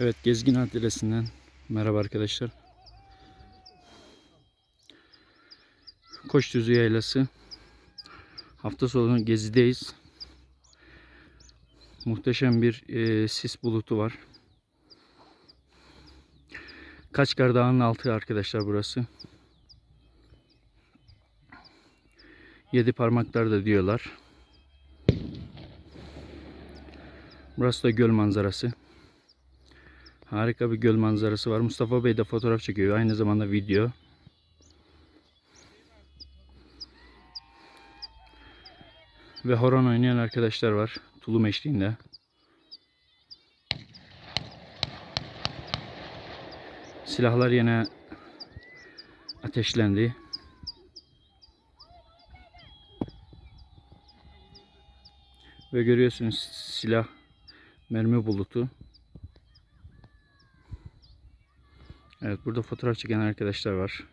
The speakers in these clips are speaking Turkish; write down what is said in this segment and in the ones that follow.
Evet Gezgin Adresinden merhaba arkadaşlar. Koçdüzü Yaylası. Hafta sonu gezideyiz. Muhteşem bir e, sis bulutu var. Kaçkar Dağı'nın altı arkadaşlar burası. Yedi parmaklar da diyorlar. Burası da göl manzarası. Harika bir göl manzarası var. Mustafa Bey de fotoğraf çekiyor. Aynı zamanda video. Ve horon oynayan arkadaşlar var. Tulum eşliğinde. Silahlar yine ateşlendi. Ve görüyorsunuz silah mermi bulutu. Evet burada fotoğraf çeken arkadaşlar var.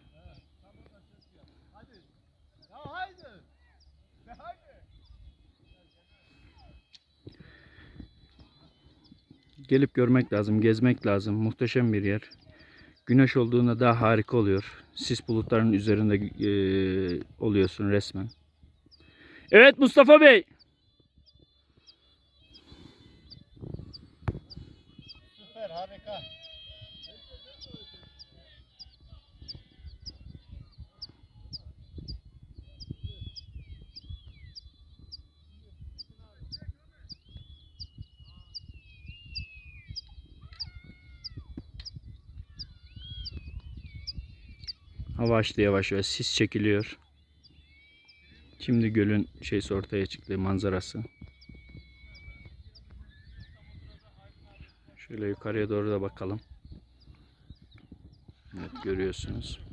Gelip görmek lazım, gezmek lazım. Muhteşem bir yer. Güneş olduğunda daha harika oluyor. Sis bulutların üzerinde eee, oluyorsun resmen. Evet Mustafa Bey. Süper harika. Hava açtı yavaş yavaş. Sis çekiliyor. Şimdi gölün şeysi ortaya çıktı. Manzarası. Şöyle yukarıya doğru da bakalım. Evet görüyorsunuz.